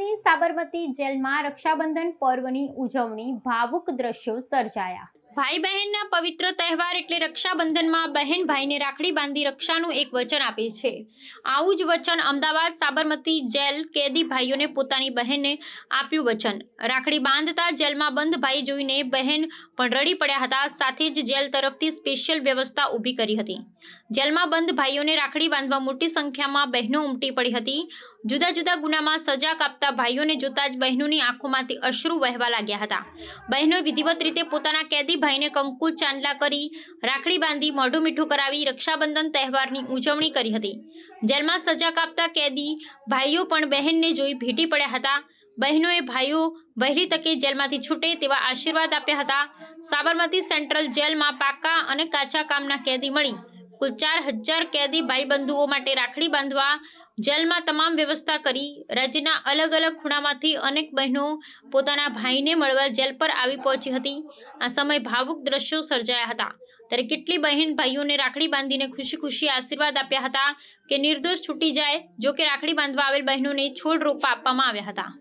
સાબરમતી જેલમાં રક્ષાબંધન પર્વની ઉજવણી ભાવુક દ્રશ્યો સર્જાયા. ભાઈ બહેનના પવિત્ર તહેવાર એટલે રક્ષાબંધનમાં બહેન ભાઈને રાખડી બાંધી રક્ષાનું એક વચન આપે છે. આવું જ વચન અમદાવાદ સાબરમતી જેલ કેદી ભાઈઓને પોતાની બહેનને આપ્યું વચન. રાખડી બાંધતા જેલમાં બંધ ભાઈ જોઈને બહેન પણ રડી પડ્યા હતા, સાથે જ જેલ તરફથી સ્પેશિયલ વ્યવસ્થા ઊભી કરી હતી. જેલમાં બંધ ભાઈઓને રાખડી બાંધવા મોટી સંખ્યામાં બહેનો ઉમટી પડી હતી. જુદા જુદા ગુનામાં સજા કાપતા ભાઈઓને જોતા જ બહેનોની આંખોમાંથી અશ્રુ વહેવા લાગ્યા હતા. બહેનો વિધિવત રીતે પોતાના કેદી ભાઈને કંકુ ચાંદલા કરી રાખડી બાંધી મોઢું મીઠું કરાવી રક્ષાબંધન તહેવારની ઉજવણી કરી હતી. જેલમાં સજા કાપતા કેદી ભાઈઓ પણ બહેનને જોઈ ભેટી પડ્યા હતા. બહેનોએ ભાઈઓ વહેલી તકે જેલમાંથી છૂટે તેવા આશીર્વાદ આપ્યા હતા. સાબરમતી સેન્ટ્રલ જેલમાં પાકા અને કાચા કામના કેદી મળી. કુલ ચાર હજાર કેદી ભાઈબંધુઓ માટે રાખડી બાંધવા જેલમાં તમામ વ્યવસ્થા કરી રાજ્યના અલગ અલગ ખૂણામાંથી અનેક બહેનો પોતાના ભાઈને મળવા જેલ પર આવી પહોંચી હતી. આ સમય ભાવુક દ્રશ્યો સર્જાયા હતા. ત્યારે કેટલી બહેન ભાઈઓને રાખડી બાંધીને ખુશી ખુશી આશીર્વાદ આપ્યા હતા કે નિર્દોષ છૂટી જાય, જો કે રાખડી બાંધવા આવેલ બહેનોને છોડ રોપા આપવામાં આવ્યા હતા.